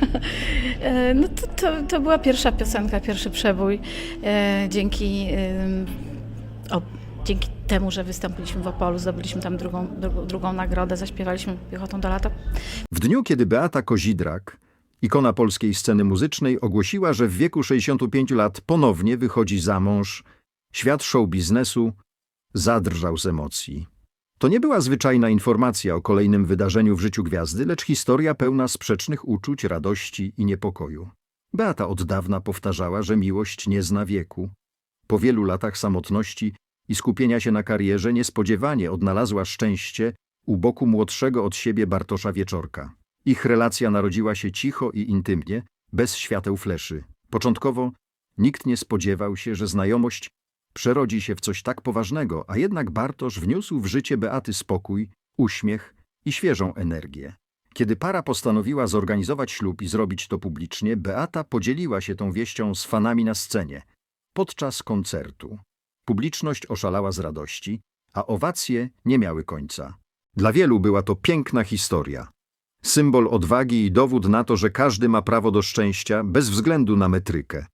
E, No to, to, to była pierwsza piosenka, pierwszy przebój. E, Dzięki, o, dzięki temu, że wystąpiliśmy w Opolu, zdobyliśmy tam drugą, drugą, drugą nagrodę, zaśpiewaliśmy piechotą do lata. W dniu, kiedy Beata Kozidrak, ikona polskiej sceny muzycznej, ogłosiła, że w wieku 65 lat ponownie wychodzi za mąż, świat show biznesu zadrżał z emocji. To nie była zwyczajna informacja o kolejnym wydarzeniu w życiu gwiazdy, lecz historia pełna sprzecznych uczuć, radości i niepokoju. Beata od dawna powtarzała, że miłość nie zna wieku. Po wielu latach samotności i skupienia się na karierze niespodziewanie odnalazła szczęście u boku młodszego od siebie Bartosza Wieczorka. Ich relacja narodziła się cicho i intymnie, bez świateł fleszy. Początkowo nikt nie spodziewał się, że znajomość przerodzi się w coś tak poważnego, a jednak Bartosz wniósł w życie Beaty spokój, uśmiech i świeżą energię. Kiedy para postanowiła zorganizować ślub i zrobić to publicznie, Beata podzieliła się tą wieścią z fanami na scenie. Podczas koncertu. Publiczność oszalała z radości, a owacje nie miały końca. Dla wielu była to piękna historia. Symbol odwagi i dowód na to, że każdy ma prawo do szczęścia bez względu na metrykę.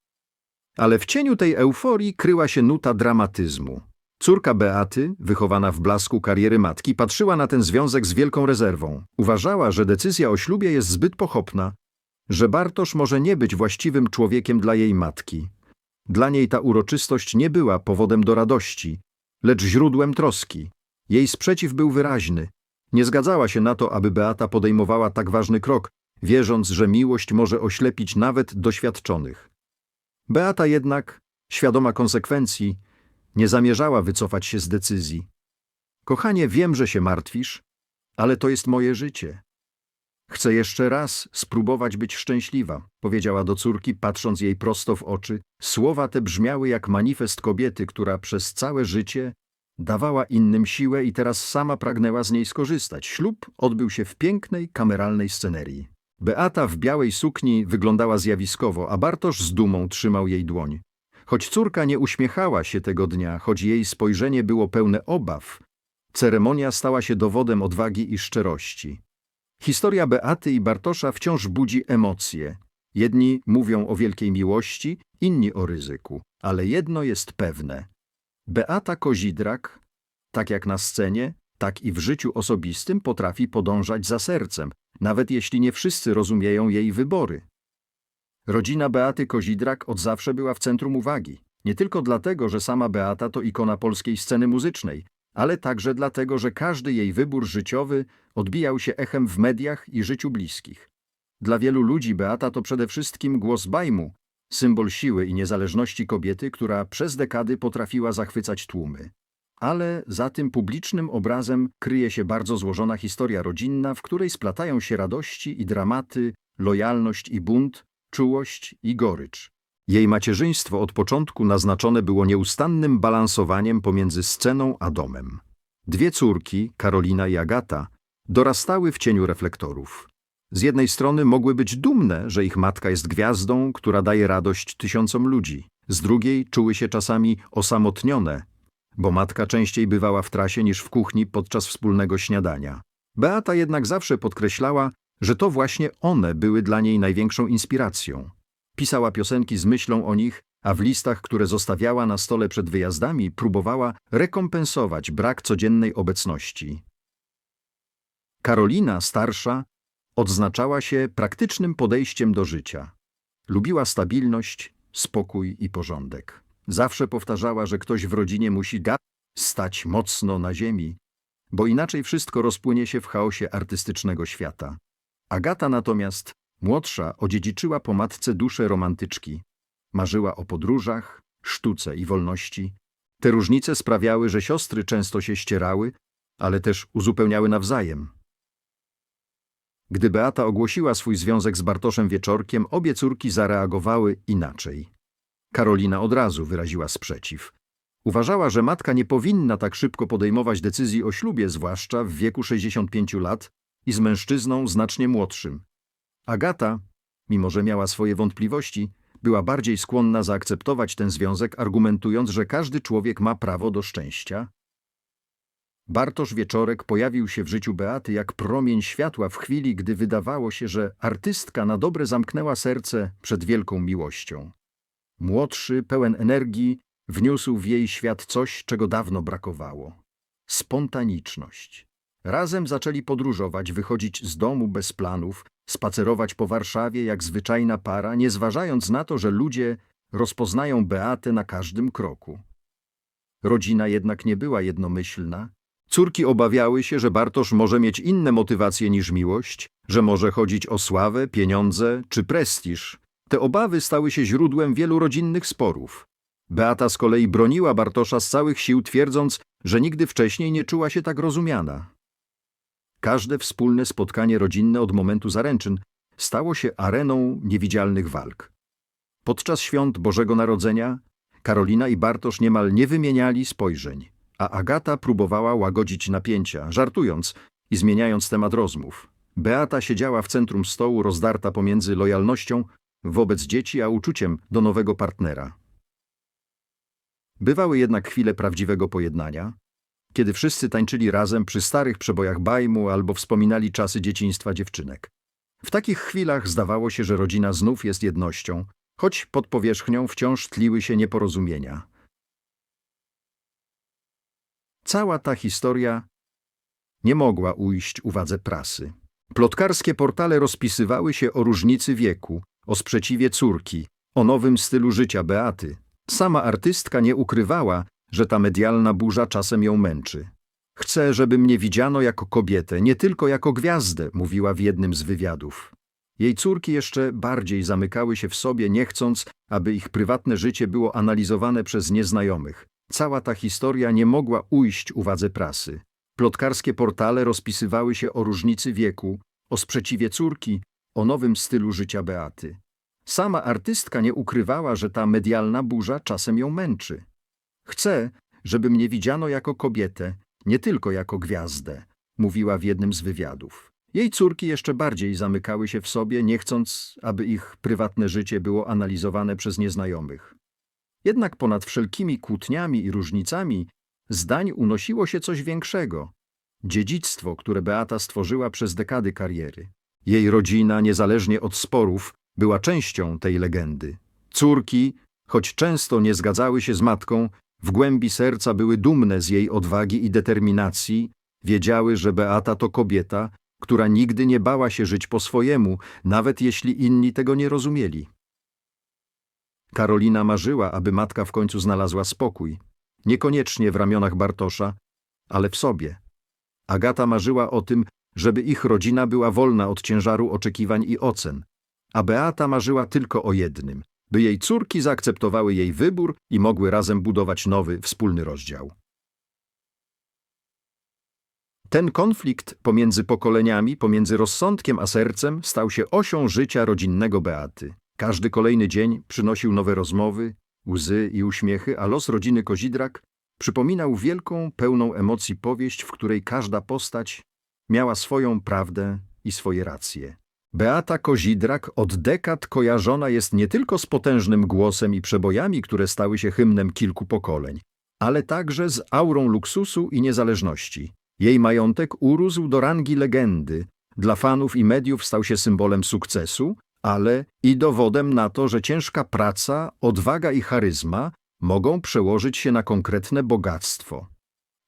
Ale w cieniu tej euforii kryła się nuta dramatyzmu. Córka Beaty, wychowana w blasku kariery matki, patrzyła na ten związek z wielką rezerwą. Uważała, że decyzja o ślubie jest zbyt pochopna, że Bartosz może nie być właściwym człowiekiem dla jej matki. Dla niej ta uroczystość nie była powodem do radości, lecz źródłem troski. Jej sprzeciw był wyraźny. Nie zgadzała się na to, aby Beata podejmowała tak ważny krok, wierząc, że miłość może oślepić nawet doświadczonych. Beata jednak, świadoma konsekwencji, nie zamierzała wycofać się z decyzji. Kochanie, wiem, że się martwisz, ale to jest moje życie. Chcę jeszcze raz spróbować być szczęśliwa, powiedziała do córki, patrząc jej prosto w oczy. Słowa te brzmiały jak manifest kobiety, która przez całe życie dawała innym siłę i teraz sama pragnęła z niej skorzystać. Ślub odbył się w pięknej, kameralnej scenerii. Beata w białej sukni wyglądała zjawiskowo, a Bartosz z dumą trzymał jej dłoń. Choć córka nie uśmiechała się tego dnia, choć jej spojrzenie było pełne obaw, ceremonia stała się dowodem odwagi i szczerości. Historia Beaty i Bartosza wciąż budzi emocje. Jedni mówią o wielkiej miłości, inni o ryzyku, ale jedno jest pewne. Beata Kozidrak, tak jak na scenie, tak i w życiu osobistym potrafi podążać za sercem, nawet jeśli nie wszyscy rozumieją jej wybory. Rodzina Beaty Kozidrak od zawsze była w centrum uwagi. Nie tylko dlatego, że sama Beata to ikona polskiej sceny muzycznej, ale także dlatego, że każdy jej wybór życiowy odbijał się echem w mediach i życiu bliskich. Dla wielu ludzi Beata to przede wszystkim głos bajmu, symbol siły i niezależności kobiety, która przez dekady potrafiła zachwycać tłumy. Ale za tym publicznym obrazem kryje się bardzo złożona historia rodzinna, w której splatają się radości i dramaty, lojalność i bunt, czułość i gorycz. Jej macierzyństwo od początku naznaczone było nieustannym balansowaniem pomiędzy sceną a domem. Dwie córki, Karolina i Agata, dorastały w cieniu reflektorów. Z jednej strony mogły być dumne, że ich matka jest gwiazdą, która daje radość tysiącom ludzi. Z drugiej czuły się czasami osamotnione, bo matka częściej bywała w trasie niż w kuchni podczas wspólnego śniadania. Beata jednak zawsze podkreślała, że to właśnie one były dla niej największą inspiracją. Pisała piosenki z myślą o nich, a w listach, które zostawiała na stole przed wyjazdami, próbowała rekompensować brak codziennej obecności. Karolina, starsza, odznaczała się praktycznym podejściem do życia. Lubiła stabilność, spokój i porządek. Zawsze powtarzała, że ktoś w rodzinie musi da stać mocno na ziemi, bo inaczej wszystko rozpłynie się w chaosie artystycznego świata. Agata natomiast, młodsza, odziedziczyła po matce duszę romantyczki. Marzyła o podróżach, sztuce i wolności. Te różnice sprawiały, że siostry często się ścierały, ale też uzupełniały nawzajem. Gdy Beata ogłosiła swój związek z Bartoszem Wieczorkiem, obie córki zareagowały inaczej. Karolina od razu wyraziła sprzeciw. Uważała, że matka nie powinna tak szybko podejmować decyzji o ślubie, zwłaszcza w wieku 65 lat i z mężczyzną znacznie młodszym. Agata, mimo że miała swoje wątpliwości, była bardziej skłonna zaakceptować ten związek, argumentując, że każdy człowiek ma prawo do szczęścia. Bartosz Wieczorek pojawił się w życiu Beaty jak promień światła w chwili, gdy wydawało się, że artystka na dobre zamknęła serce przed wielką miłością. Młodszy, pełen energii, wniósł w jej świat coś, czego dawno brakowało. Spontaniczność. Razem zaczęli podróżować, wychodzić z domu bez planów, spacerować po Warszawie jak zwyczajna para, nie zważając na to, że ludzie rozpoznają Beatę na każdym kroku. Rodzina jednak nie była jednomyślna. Córki obawiały się, że Bartosz może mieć inne motywacje niż miłość, że może chodzić o sławę, pieniądze czy prestiż. Te obawy stały się źródłem wielu rodzinnych sporów. Beata z kolei broniła Bartosza z całych sił, twierdząc, że nigdy wcześniej nie czuła się tak rozumiana. Każde wspólne spotkanie rodzinne od momentu zaręczyn stało się areną niewidzialnych walk. Podczas świąt Bożego Narodzenia Karolina i Bartosz niemal nie wymieniali spojrzeń, a Agata próbowała łagodzić napięcia, żartując i zmieniając temat rozmów. Beata siedziała w centrum stołu, rozdarta pomiędzy lojalnością wobec dzieci a uczuciem do nowego partnera. Bywały jednak chwile prawdziwego pojednania, kiedy wszyscy tańczyli razem przy starych przebojach bajmu albo wspominali czasy dzieciństwa dziewczynek. W takich chwilach zdawało się, że rodzina znów jest jednością, choć pod powierzchnią wciąż tliły się nieporozumienia. Cała ta historia nie mogła ujść uwadze prasy. Plotkarskie portale rozpisywały się o różnicy wieku, o sprzeciwie córki, o nowym stylu życia Beaty. Sama artystka nie ukrywała, że ta medialna burza czasem ją męczy. Chcę, żeby mnie widziano jako kobietę, nie tylko jako gwiazdę, mówiła w jednym z wywiadów. Jej córki jeszcze bardziej zamykały się w sobie, nie chcąc, aby ich prywatne życie było analizowane przez nieznajomych. Cała ta historia nie mogła ujść uwadze prasy. Plotkarskie portale rozpisywały się o różnicy wieku, o sprzeciwie córki, o nowym stylu życia Beaty. Sama artystka nie ukrywała, że ta medialna burza czasem ją męczy. Chcę, żeby mnie widziano jako kobietę, nie tylko jako gwiazdę, mówiła w jednym z wywiadów. Jej córki jeszcze bardziej zamykały się w sobie, nie chcąc, aby ich prywatne życie było analizowane przez nieznajomych. Jednak ponad wszelkimi kłótniami i różnicami zdań unosiło się coś większego. Dziedzictwo, które Beata stworzyła przez dekady kariery. Jej rodzina, niezależnie od sporów, była częścią tej legendy. Córki, choć często nie zgadzały się z matką, w głębi serca były dumne z jej odwagi i determinacji, wiedziały, że Beata to kobieta, która nigdy nie bała się żyć po swojemu, nawet jeśli inni tego nie rozumieli. Karolina marzyła, aby matka w końcu znalazła spokój, niekoniecznie w ramionach Bartosza, ale w sobie. Agata marzyła o tym, żeby ich rodzina była wolna od ciężaru oczekiwań i ocen, a Beata marzyła tylko o jednym – by jej córki zaakceptowały jej wybór i mogły razem budować nowy, wspólny rozdział. Ten konflikt pomiędzy pokoleniami, pomiędzy rozsądkiem a sercem stał się osią życia rodzinnego Beaty. Każdy kolejny dzień przynosił nowe rozmowy, łzy i uśmiechy, a los rodziny Kozidrak przypominał wielką, pełną emocji powieść, w której każda postać miała swoją prawdę i swoje racje. Beata Kozidrak od dekad kojarzona jest nie tylko z potężnym głosem i przebojami, które stały się hymnem kilku pokoleń, ale także z aurą luksusu i niezależności. Jej majątek urósł do rangi legendy, dla fanów i mediów stał się symbolem sukcesu, ale i dowodem na to, że ciężka praca, odwaga i charyzma mogą przełożyć się na konkretne bogactwo.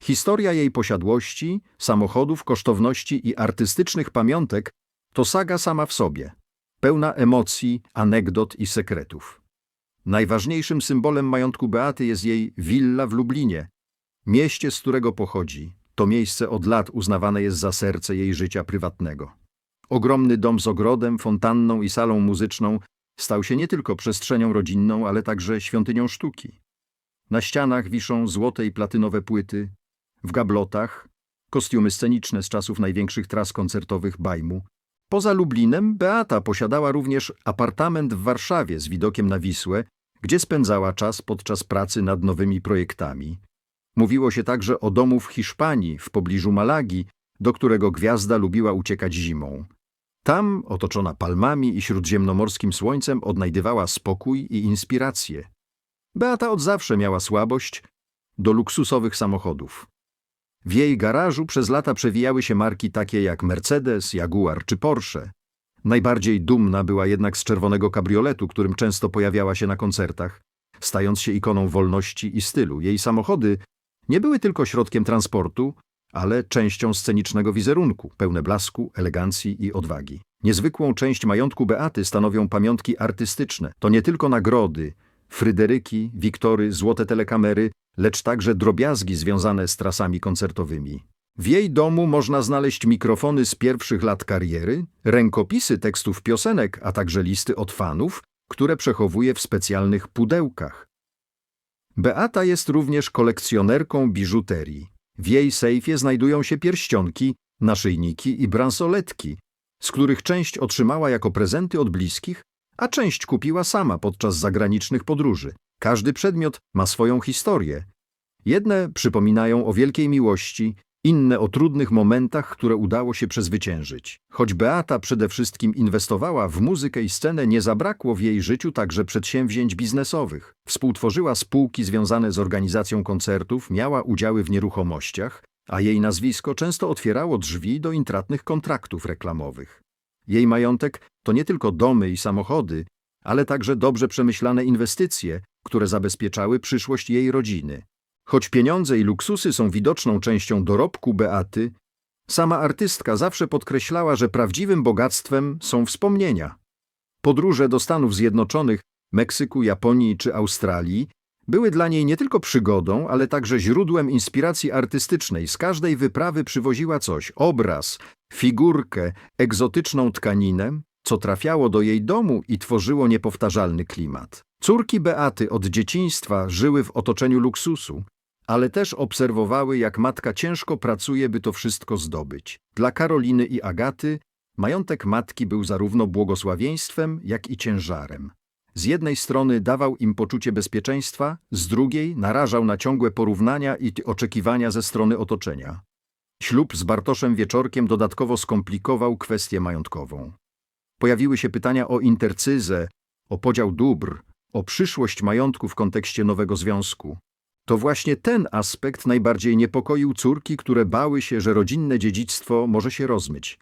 Historia jej posiadłości, samochodów, kosztowności i artystycznych pamiątek to saga sama w sobie, pełna emocji, anegdot i sekretów. Najważniejszym symbolem majątku Beaty jest jej willa w Lublinie, mieście, z którego pochodzi. To miejsce od lat uznawane jest za serce jej życia prywatnego. Ogromny dom z ogrodem, fontanną i salą muzyczną stał się nie tylko przestrzenią rodzinną, ale także świątynią sztuki. Na ścianach wiszą złote i platynowe płyty, w gablotach kostiumy sceniczne z czasów największych tras koncertowych Bajmu, Poza Lublinem Beata posiadała również apartament w Warszawie z widokiem na Wisłę, gdzie spędzała czas podczas pracy nad nowymi projektami. Mówiło się także o domu w Hiszpanii, w pobliżu Malagi, do którego gwiazda lubiła uciekać zimą. Tam, otoczona palmami i śródziemnomorskim słońcem, odnajdywała spokój i inspirację. Beata od zawsze miała słabość do luksusowych samochodów. W jej garażu przez lata przewijały się marki takie jak Mercedes, Jaguar czy Porsche. Najbardziej dumna była jednak z czerwonego kabrioletu, którym często pojawiała się na koncertach, stając się ikoną wolności i stylu. Jej samochody nie były tylko środkiem transportu, ale częścią scenicznego wizerunku, pełne blasku, elegancji i odwagi. Niezwykłą część majątku Beaty stanowią pamiątki artystyczne. To nie tylko nagrody, Fryderyki, Wiktory, złote telekamery, lecz także drobiazgi związane z trasami koncertowymi. W jej domu można znaleźć mikrofony z pierwszych lat kariery, rękopisy tekstów piosenek, a także listy od fanów, które przechowuje w specjalnych pudełkach. Beata jest również kolekcjonerką biżuterii. W jej sejfie znajdują się pierścionki, naszyjniki i bransoletki, z których część otrzymała jako prezenty od bliskich, a część kupiła sama podczas zagranicznych podróży. Każdy przedmiot ma swoją historię. Jedne przypominają o wielkiej miłości, inne o trudnych momentach, które udało się przezwyciężyć. Choć Beata przede wszystkim inwestowała w muzykę i scenę, nie zabrakło w jej życiu także przedsięwzięć biznesowych. Współtworzyła spółki związane z organizacją koncertów, miała udziały w nieruchomościach, a jej nazwisko często otwierało drzwi do intratnych kontraktów reklamowych. Jej majątek to nie tylko domy i samochody, ale także dobrze przemyślane inwestycje, które zabezpieczały przyszłość jej rodziny. Choć pieniądze i luksusy są widoczną częścią dorobku Beaty, sama artystka zawsze podkreślała, że prawdziwym bogactwem są wspomnienia. Podróże do Stanów Zjednoczonych, Meksyku, Japonii czy Australii były dla niej nie tylko przygodą, ale także źródłem inspiracji artystycznej. Z każdej wyprawy przywoziła coś obraz, figurkę, egzotyczną tkaninę, co trafiało do jej domu i tworzyło niepowtarzalny klimat. Córki Beaty od dzieciństwa żyły w otoczeniu luksusu, ale też obserwowały, jak matka ciężko pracuje, by to wszystko zdobyć. Dla Karoliny i Agaty majątek matki był zarówno błogosławieństwem, jak i ciężarem. Z jednej strony dawał im poczucie bezpieczeństwa, z drugiej narażał na ciągłe porównania i oczekiwania ze strony otoczenia. Ślub z Bartoszem Wieczorkiem dodatkowo skomplikował kwestię majątkową. Pojawiły się pytania o intercyzę, o podział dóbr, o przyszłość majątku w kontekście nowego związku. To właśnie ten aspekt najbardziej niepokoił córki, które bały się, że rodzinne dziedzictwo może się rozmyć.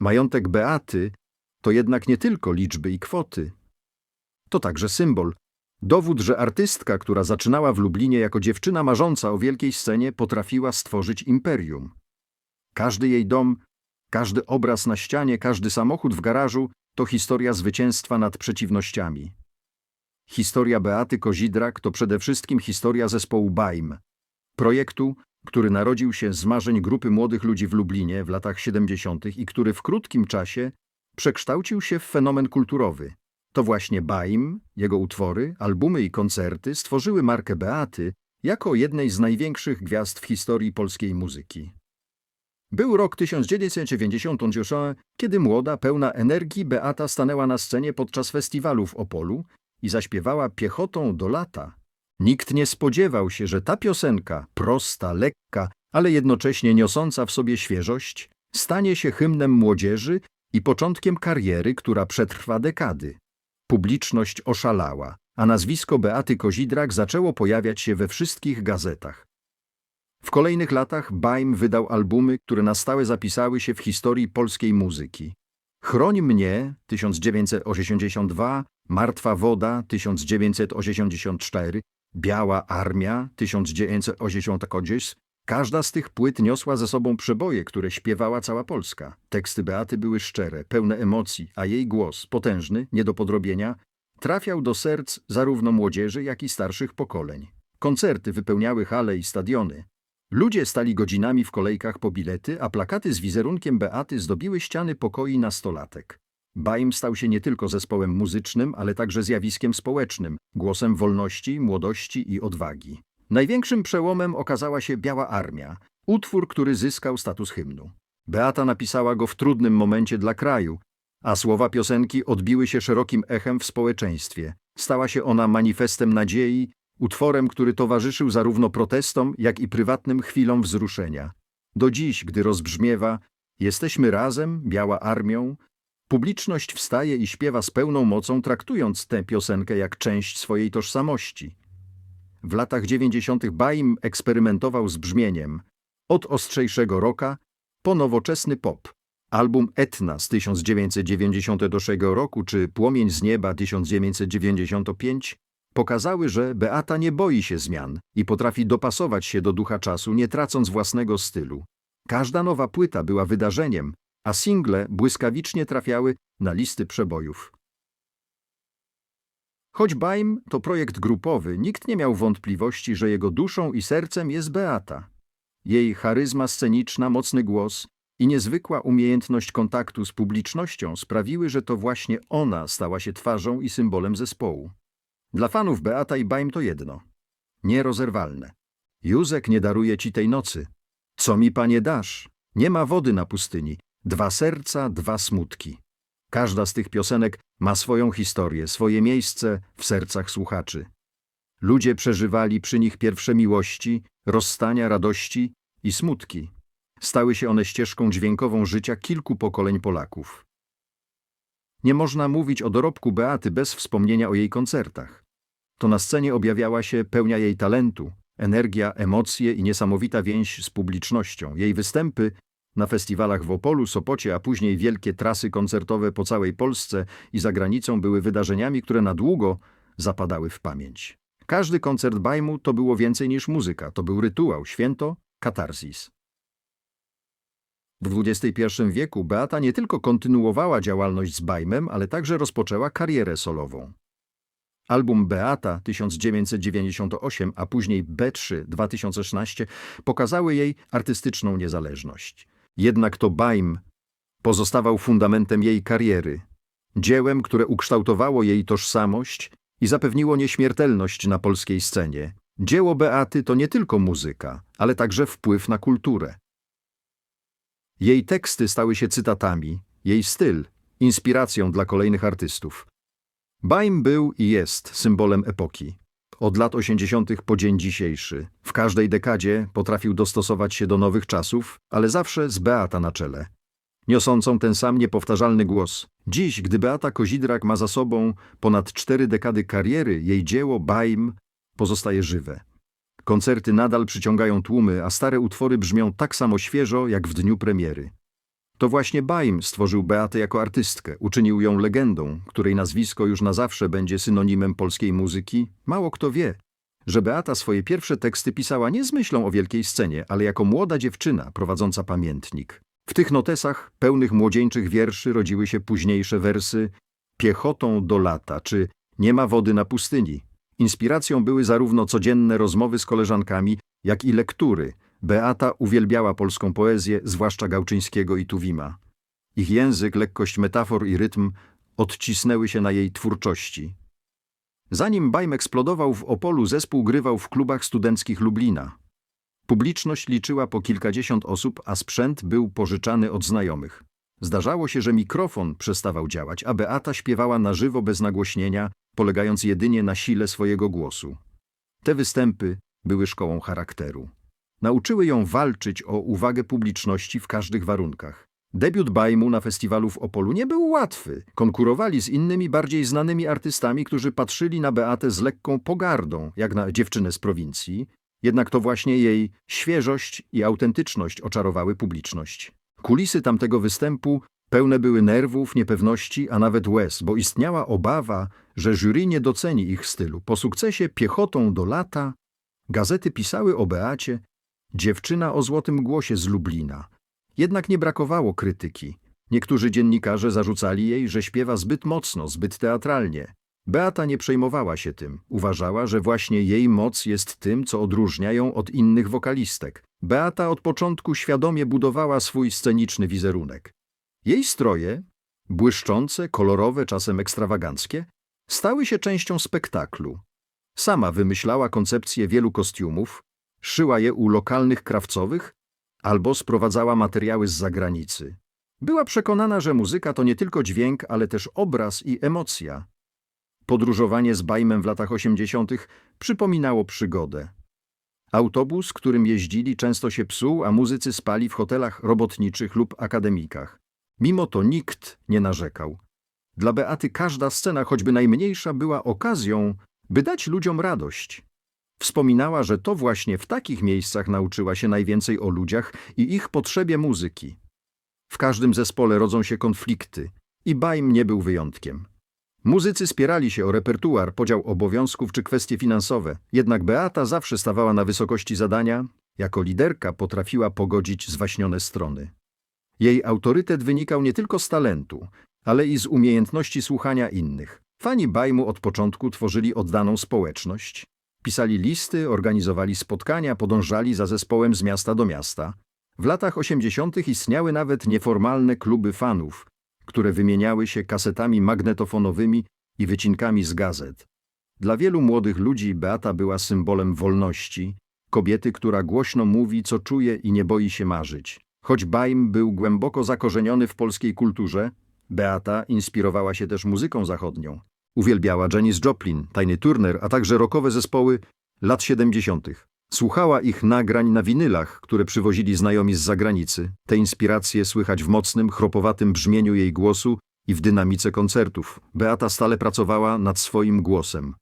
Majątek Beaty to jednak nie tylko liczby i kwoty. To także symbol. Dowód, że artystka, która zaczynała w Lublinie jako dziewczyna marząca o wielkiej scenie, potrafiła stworzyć imperium. Każdy jej dom, każdy obraz na ścianie, każdy samochód w garażu to historia zwycięstwa nad przeciwnościami. Historia Beaty Kozidrak to przede wszystkim historia zespołu BAIM, projektu, który narodził się z marzeń grupy młodych ludzi w Lublinie w latach 70. i który w krótkim czasie przekształcił się w fenomen kulturowy. To właśnie Baim, jego utwory, albumy i koncerty stworzyły markę Beaty jako jednej z największych gwiazd w historii polskiej muzyki. Był rok 1998, kiedy młoda, pełna energii Beata stanęła na scenie podczas festiwalu w Opolu i zaśpiewała piechotą do lata. Nikt nie spodziewał się, że ta piosenka, prosta, lekka, ale jednocześnie niosąca w sobie świeżość, stanie się hymnem młodzieży i początkiem kariery, która przetrwa dekady. Publiczność oszalała, a nazwisko Beaty Kozidrak zaczęło pojawiać się we wszystkich gazetach. W kolejnych latach Baim wydał albumy, które na stałe zapisały się w historii polskiej muzyki. Chroń mnie 1982, Martwa woda 1984, Biała armia 1980. Każda z tych płyt niosła ze sobą przeboje, które śpiewała cała Polska. Teksty Beaty były szczere, pełne emocji, a jej głos, potężny, nie do podrobienia, trafiał do serc zarówno młodzieży, jak i starszych pokoleń. Koncerty wypełniały hale i stadiony. Ludzie stali godzinami w kolejkach po bilety, a plakaty z wizerunkiem Beaty zdobiły ściany pokoi nastolatek. Baim stał się nie tylko zespołem muzycznym, ale także zjawiskiem społecznym, głosem wolności, młodości i odwagi. Największym przełomem okazała się Biała Armia, utwór, który zyskał status hymnu. Beata napisała go w trudnym momencie dla kraju, a słowa piosenki odbiły się szerokim echem w społeczeństwie. Stała się ona manifestem nadziei, utworem, który towarzyszył zarówno protestom, jak i prywatnym chwilom wzruszenia. Do dziś, gdy rozbrzmiewa Jesteśmy razem, Biała Armią, publiczność wstaje i śpiewa z pełną mocą, traktując tę piosenkę jak część swojej tożsamości. W latach 90. Baim eksperymentował z brzmieniem. Od ostrzejszego rocka po nowoczesny pop. Album Etna z 1996 roku czy Płomień z nieba 1995 pokazały, że Beata nie boi się zmian i potrafi dopasować się do ducha czasu, nie tracąc własnego stylu. Każda nowa płyta była wydarzeniem, a single błyskawicznie trafiały na listy przebojów. Choć Baim to projekt grupowy, nikt nie miał wątpliwości, że jego duszą i sercem jest Beata. Jej charyzma sceniczna, mocny głos i niezwykła umiejętność kontaktu z publicznością sprawiły, że to właśnie ona stała się twarzą i symbolem zespołu. Dla fanów Beata i Baim to jedno. Nierozerwalne. Józek nie daruje ci tej nocy. Co mi panie dasz? Nie ma wody na pustyni. Dwa serca, dwa smutki. Każda z tych piosenek ma swoją historię, swoje miejsce w sercach słuchaczy. Ludzie przeżywali przy nich pierwsze miłości, rozstania, radości i smutki. Stały się one ścieżką dźwiękową życia kilku pokoleń Polaków. Nie można mówić o dorobku Beaty bez wspomnienia o jej koncertach. To na scenie objawiała się pełnia jej talentu, energia, emocje i niesamowita więź z publicznością. Jej występy na festiwalach w Opolu, Sopocie, a później wielkie trasy koncertowe po całej Polsce i za granicą były wydarzeniami, które na długo zapadały w pamięć. Każdy koncert Bajmu to było więcej niż muzyka, to był rytuał, święto, katarzis. W XXI wieku Beata nie tylko kontynuowała działalność z Bajmem, ale także rozpoczęła karierę solową. Album Beata 1998, a później B3 2016 pokazały jej artystyczną niezależność. Jednak to Baim pozostawał fundamentem jej kariery, dziełem, które ukształtowało jej tożsamość i zapewniło nieśmiertelność na polskiej scenie. Dzieło Beaty to nie tylko muzyka, ale także wpływ na kulturę. Jej teksty stały się cytatami, jej styl inspiracją dla kolejnych artystów. Baim był i jest symbolem epoki. Od lat 80. po dzień dzisiejszy. W każdej dekadzie potrafił dostosować się do nowych czasów, ale zawsze z Beata na czele. Niosącą ten sam niepowtarzalny głos. Dziś, gdy Beata Kozidrak ma za sobą ponad cztery dekady kariery, jej dzieło Baim pozostaje żywe. Koncerty nadal przyciągają tłumy, a stare utwory brzmią tak samo świeżo jak w dniu premiery. To właśnie Baim stworzył Beatę jako artystkę, uczynił ją legendą, której nazwisko już na zawsze będzie synonimem polskiej muzyki. Mało kto wie, że Beata swoje pierwsze teksty pisała nie z myślą o wielkiej scenie, ale jako młoda dziewczyna prowadząca pamiętnik. W tych notesach, pełnych młodzieńczych wierszy, rodziły się późniejsze wersy Piechotą do lata czy Nie ma wody na pustyni. Inspiracją były zarówno codzienne rozmowy z koleżankami, jak i lektury. Beata uwielbiała polską poezję, zwłaszcza Gałczyńskiego i Tuwima. Ich język, lekkość metafor i rytm odcisnęły się na jej twórczości. Zanim Bajm eksplodował w Opolu, zespół grywał w klubach studenckich Lublina. Publiczność liczyła po kilkadziesiąt osób, a sprzęt był pożyczany od znajomych. Zdarzało się, że mikrofon przestawał działać, a Beata śpiewała na żywo bez nagłośnienia, polegając jedynie na sile swojego głosu. Te występy były szkołą charakteru. Nauczyły ją walczyć o uwagę publiczności w każdych warunkach. Debiut Bajmu na festiwalu w Opolu nie był łatwy. Konkurowali z innymi bardziej znanymi artystami, którzy patrzyli na Beatę z lekką pogardą, jak na dziewczynę z prowincji. Jednak to właśnie jej świeżość i autentyczność oczarowały publiczność. Kulisy tamtego występu pełne były nerwów, niepewności, a nawet łez, bo istniała obawa, że jury nie doceni ich stylu. Po sukcesie piechotą do lata gazety pisały o Beacie, dziewczyna o złotym głosie z Lublina. Jednak nie brakowało krytyki. Niektórzy dziennikarze zarzucali jej, że śpiewa zbyt mocno, zbyt teatralnie. Beata nie przejmowała się tym. Uważała, że właśnie jej moc jest tym, co odróżnia ją od innych wokalistek. Beata od początku świadomie budowała swój sceniczny wizerunek. Jej stroje, błyszczące, kolorowe, czasem ekstrawaganckie, stały się częścią spektaklu. Sama wymyślała koncepcję wielu kostiumów, szyła je u lokalnych krawcowych albo sprowadzała materiały z zagranicy. Była przekonana, że muzyka to nie tylko dźwięk, ale też obraz i emocja. Podróżowanie z Bajmem w latach 80. przypominało przygodę. Autobus, którym jeździli, często się psuł, a muzycy spali w hotelach robotniczych lub akademikach. Mimo to nikt nie narzekał. Dla Beaty każda scena, choćby najmniejsza, była okazją, by dać ludziom radość. Wspominała, że to właśnie w takich miejscach nauczyła się najwięcej o ludziach i ich potrzebie muzyki. W każdym zespole rodzą się konflikty i Baim nie był wyjątkiem. Muzycy spierali się o repertuar, podział obowiązków czy kwestie finansowe, jednak Beata zawsze stawała na wysokości zadania, jako liderka potrafiła pogodzić zwaśnione strony. Jej autorytet wynikał nie tylko z talentu, ale i z umiejętności słuchania innych. Fani Bajmu od początku tworzyli oddaną społeczność, pisali listy, organizowali spotkania, podążali za zespołem z miasta do miasta. W latach 80. istniały nawet nieformalne kluby fanów, które wymieniały się kasetami magnetofonowymi i wycinkami z gazet. Dla wielu młodych ludzi Beata była symbolem wolności, kobiety, która głośno mówi, co czuje i nie boi się marzyć. Choć Baim był głęboko zakorzeniony w polskiej kulturze, Beata inspirowała się też muzyką zachodnią. Uwielbiała Janis Joplin, Tajny Turner, a także rockowe zespoły lat 70. Słuchała ich nagrań na winylach, które przywozili znajomi z zagranicy. Te inspiracje słychać w mocnym, chropowatym brzmieniu jej głosu i w dynamice koncertów. Beata stale pracowała nad swoim głosem.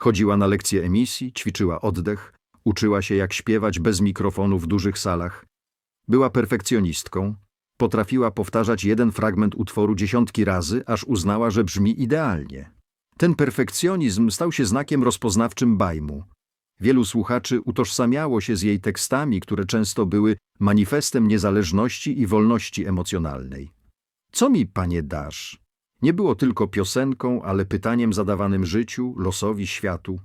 Chodziła na lekcje emisji, ćwiczyła oddech, uczyła się jak śpiewać bez mikrofonu w dużych salach. Była perfekcjonistką, potrafiła powtarzać jeden fragment utworu dziesiątki razy, aż uznała, że brzmi idealnie. Ten perfekcjonizm stał się znakiem rozpoznawczym Bajmu. Wielu słuchaczy utożsamiało się z jej tekstami, które często były manifestem niezależności i wolności emocjonalnej. Co mi, panie, dasz? Nie było tylko piosenką, ale pytaniem zadawanym życiu, losowi, światu.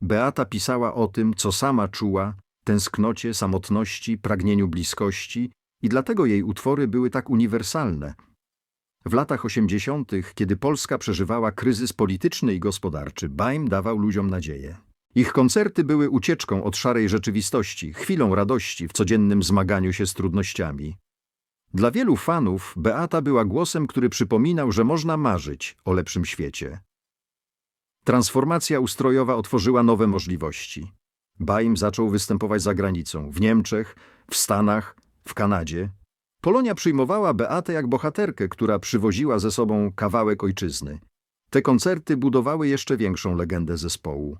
Beata pisała o tym, co sama czuła, tęsknocie, samotności, pragnieniu bliskości i dlatego jej utwory były tak uniwersalne. W latach 80., kiedy Polska przeżywała kryzys polityczny i gospodarczy, Baim dawał ludziom nadzieję. Ich koncerty były ucieczką od szarej rzeczywistości, chwilą radości w codziennym zmaganiu się z trudnościami. Dla wielu fanów Beata była głosem, który przypominał, że można marzyć o lepszym świecie. Transformacja ustrojowa otworzyła nowe możliwości. Baim zaczął występować za granicą, w Niemczech, w Stanach, w Kanadzie. Polonia przyjmowała Beatę jak bohaterkę, która przywoziła ze sobą kawałek ojczyzny. Te koncerty budowały jeszcze większą legendę zespołu.